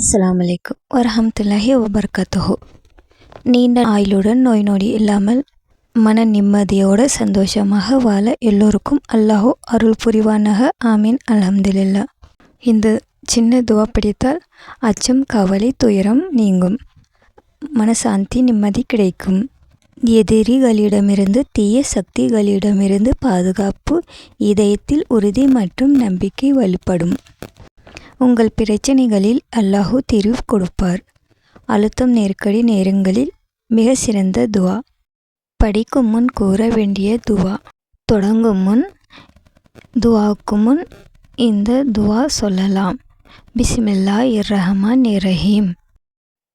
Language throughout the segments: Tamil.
அஸ்லாம் அலைக்கும் வரஹமத்துல்லாஹி வபர்கத்துஹு. நீண்ட ஆயுளுடன் நோய் நொடி இல்லாமல் மன நிம்மதியோடு சந்தோஷமாக வாழ எல்லோருக்கும் அல்லாஹோ அருள் புரிவானாக. ஆமீன். அலமதுல்லா இந்த சின்ன துவா பிடித்தால் அச்சம் கவலை துயரம் நீங்கும். மனசாந்தி நிம்மதி கிடைக்கும். எதிரிகளிடமிருந்து தீய சக்திகளிடமிருந்து பாதுகாப்பு இதயத்தில் உறுதி மற்றும் நம்பிக்கை வலுப்படும். உங்கள் பிரச்சனைகளில் அல்லாஹு தீர்வு கொடுப்பார். அழுத்தம் நெருக்கடி நேரங்களில் மிக சிறந்த துவா. படிக்கும் முன் கூற வேண்டிய துவா. தொடங்கும் முன் துவாவுக்கு முன் இந்த துவா சொல்லலாம். பிஸ்மில்லா இர் ரஹ்மான் ரஹீம்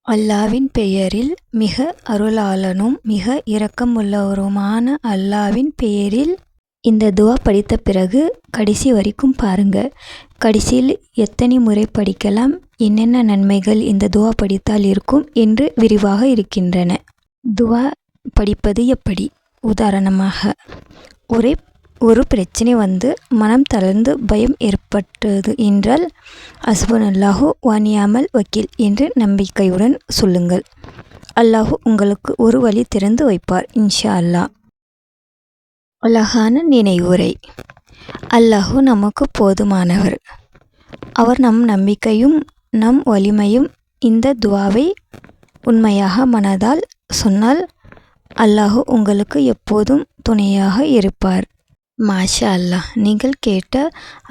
அல்லாவின் பெயரில் மிக அருளாளனும் மிக இரக்கமுள்ளவருமான அல்லாவின் பெயரில் இந்த துவா படித்த பிறகு கடைசி வரைக்கும் பாருங்கள் கடைசியில் எத்தனை முறை படிக்கலாம் என்னென்ன நன்மைகள் இந்த துவா படித்தால் இருக்கும் என்று விரிவாக இருக்கின்றன. துவா படிப்பது எப்படி? உதாரணமாக ஒரே ஒரு பிரச்சனை வந்து மனம் தளர்ந்து பயம் ஏற்பட்டது என்றால் அஸ்பன் அல்லாஹூ வானியாமல் வக்கீல் என்று நம்பிக்கையுடன் சொல்லுங்கள். அல்லாஹூ உங்களுக்கு ஒரு வழி திறந்து வைப்பார் இன்ஷா அல்லாஹ். அழகான நினைவுரை. அல்லாஹு நமக்கு போதுமானவர். அவர் நம் நம்பிக்கையும் நம் வலிமையும் இந்த துவாவை உண்மையாக மனதால் சொன்னால் அல்லாஹு உங்களுக்கு எப்போதும் துணையாக இருப்பார். மாஷா அல்லாஹ் நீங்கள் கேட்ட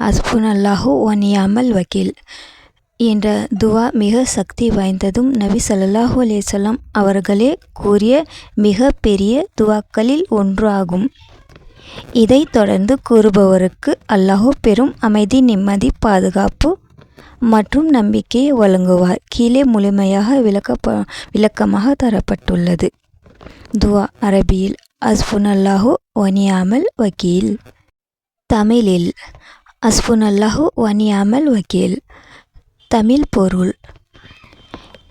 அஸ்புன் அல்லாஹு ஒனியாமல் வக்கீல் என்ற துவா மிக சக்தி வாய்ந்ததும் நபி சல்லாஹூ அலேசல்லாம் அவர்களே கூறிய மிக பெரிய துவாக்களில் ஒன்று ஆகும் இதைத் தொடர்ந்து கூறுபவருக்கு அல்லாஹு பெரும் அமைதி நிம்மதி பாதுகாப்பு மற்றும் நம்பிக்கையை வழங்குவார். கீழே முழுமையாக விளக்கப்ப விளக்கமாக தரப்பட்டுள்ளது. துவா அரபியில் அஸ்புன் அல்லாஹு வனியாமல் வக்கீல் தமிழில் அஸ்புன் அல்லாஹு வனியாமல் வக்கீல் தமிழ் பொருள்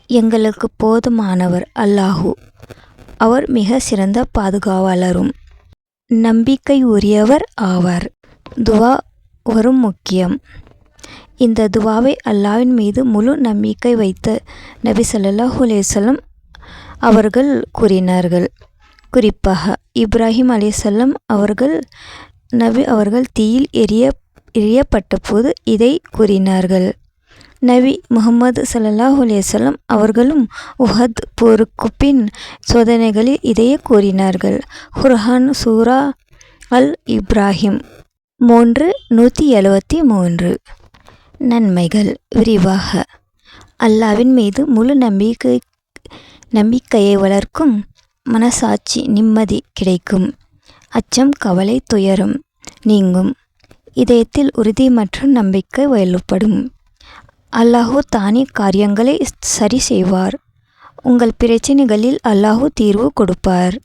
எங்களுக்கு போதுமானவர் அல்லாஹு. அவர் மிக சிறந்த பாதுகாவலரும். நம்பிக்கை உரியவர் ஆவார். துவா வரும் முக்கியம். இந்த துவாவை அல்லாவின் மீது முழு நம்பிக்கை வைத்த நபி சல்லாஹூ அலேசல்லம் அவர்கள் கூறினார்கள். குறிப்பாக இப்ராஹிம் அலிசல்லம் அவர்கள் நபி அவர்கள் தீயில் எரிய எரியப்பட்ட போது இதை கூறினார்கள். நபி முகமது சல்லாஹ் அலேசல்லம் அவர்களும் உஹத் போருக்கு பின் சோதனைகளில் இதையே கூறினார்கள். குர்ஹான் சூரா அல் இப்ராஹிம் மூன்று நூற்றி எழுபத்தி மூன்று. நன்மைகள். விரிவாக. அல்லாவின் மீது முழு நம்பிக்கை நம்பிக்கையை வளர்க்கும் மனசாட்சி நிம்மதி கிடைக்கும். அச்சம் கவலை துயரும் நீங்கும். இதயத்தில் உறுதி மற்றும் நம்பிக்கை வலுப்படும். அல்லாஹு தானே காரியங்களை சரி செய்வார். உங்கள் பிரச்சனைகளில் அல்லாஹு தீர்வு கொடுப்பார்.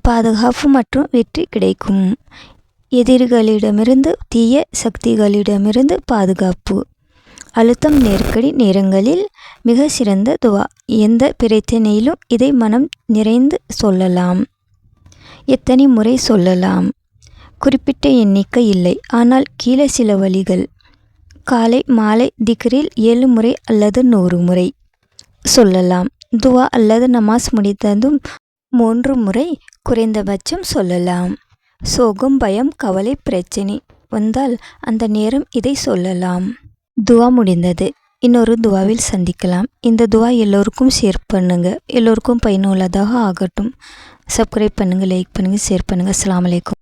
பாதுகாப்பு மற்றும் வெற்றி கிடைக்கும். எதிரிகளிடமிருந்து தீய சக்திகளிடமிருந்து பாதுகாப்பு. அழுத்தம் நெருக்கடி நேரங்களில் மிக சிறந்த துவா. எந்த பிரச்சனையிலும் இதை மனம் நிறைந்து சொல்லலாம். எத்தனை முறை சொல்லலாம். குறிப்பிட்ட எண்ணிக்கை இல்லை. ஆனால் கீழே சில வழிகள். காலை மாலை திக்ரில் ஏழு முறை அல்லது நூறு முறை. சொல்லலாம். துவா அல்லது நமாஸ் முடித்ததும் மூன்று முறை குறைந்தபட்சம் சொல்லலாம். சோகம் பயம் கவலை பிரச்சனை வந்தால் அந்த நேரம் இதை சொல்லலாம். துவா முடிந்தது. இன்னொரு துவாவில் சந்திக்கலாம். இந்த துவா எல்லோருக்கும் ஷேர் பண்ணுங்கள் எல்லோருக்கும் பயனுள்ளதாக ஆகட்டும். சப்ஸ்கிரைப் பண்ணுங்கள் லைக் பண்ணுங்கள் ஷேர் பண்ணுங்கள் அஸ்லாம் வலைக்கும்